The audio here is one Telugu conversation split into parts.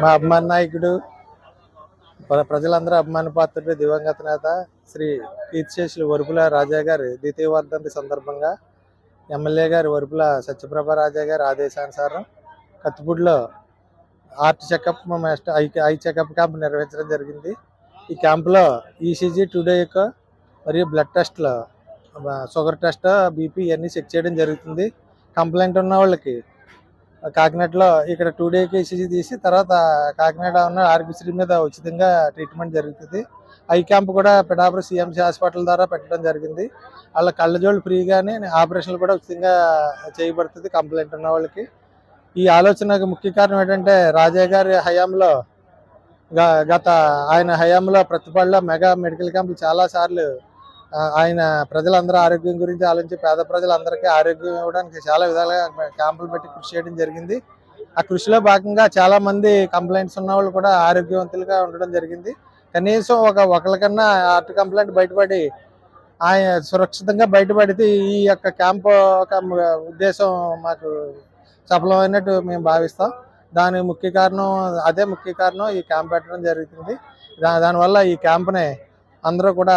మా అభిమాన నాయకుడు ప్ర- ప్రజలందరూ అభిమాన పాత్రుడు దివంగత నేత శ్రీ కీర్తిశేషులు వరుపుల రాజా గారి ద్వితీయ వర్ధంతి సందర్భంగా ఎమ్మెల్యే గారి వరుపుల సత్యప్రభ రాజా గారి ఆదేశానుసారం కత్తిపూడిలో art checkup eye eye checkup camp నిర్వహించడం జరిగింది. ఈ క్యాంపులో ఈసీజీ టుడే యొక్క మరియు బ్లడ్ టెస్ట్లో షుగర్ టెస్ట్ బీపీ ఇవన్నీ చెక్ చేయడం జరుగుతుంది. కంప్లైంట్ ఉన్న వాళ్ళకి కాకినాడలో ఇక్కడ టూ డేకి ఈసీజీ తీసి తర్వాత కాకినాడ ఉన్న ఆర్బిసిడి మీద ఉచితంగా ట్రీట్మెంట్ జరుగుతుంది. ఐ క్యాంప్ కూడా పిఠాపురం సిఎంసీ హాస్పిటల్ ద్వారా పెట్టడం జరిగింది. వాళ్ళ కళ్ళజోళ్ళు ఫ్రీగానే ఆపరేషన్లు కూడా ఉచితంగా చేయబడుతుంది కంప్లైంట్ ఉన్న వాళ్ళకి. ఈ ఆలోచనకు ముఖ్య కారణం ఏంటంటే రాజా గారి హయాంలో గత ఆయన హయాంలో ప్రతిపాడులో మెగా మెడికల్ క్యాంపులు చాలా సార్లు ఆయన ప్రజలందరూ ఆరోగ్యం గురించి ఆలోచించి పేద ప్రజలందరికీ ఆరోగ్యం ఇవ్వడానికి చాలా విధాలుగా క్యాంపులు పెట్టి కృషి చేయడం జరిగింది. ఆ కృషిలో భాగంగా చాలా మంది కంప్లైంట్స్ ఉన్న వాళ్ళు కూడా ఆరోగ్యవంతులుగా ఉండడం జరిగింది. కనీసం ఒక ఒకరికన్నా ఆర్ట్ కంప్లైంట్ బయటపడి ఆయన సురక్షితంగా బయటపడితే ఈ యొక్క క్యాంప్ ఒక ఉద్దేశం మాకు సఫలమైనట్టు మేము భావిస్తాం. దాని ముఖ్య కారణం అదే ముఖ్య కారణం ఈ క్యాంప్ పెట్టడం జరుగుతుంది. దా దానివల్ల ఈ క్యాంప్ని అందరూ కూడా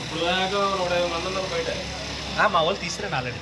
ఇప్పుడు దాకా నూట యాభై మంది ఉన్నారు బయట. మా వాళ్ళు తీసుకురండి ఆల్రెడీ.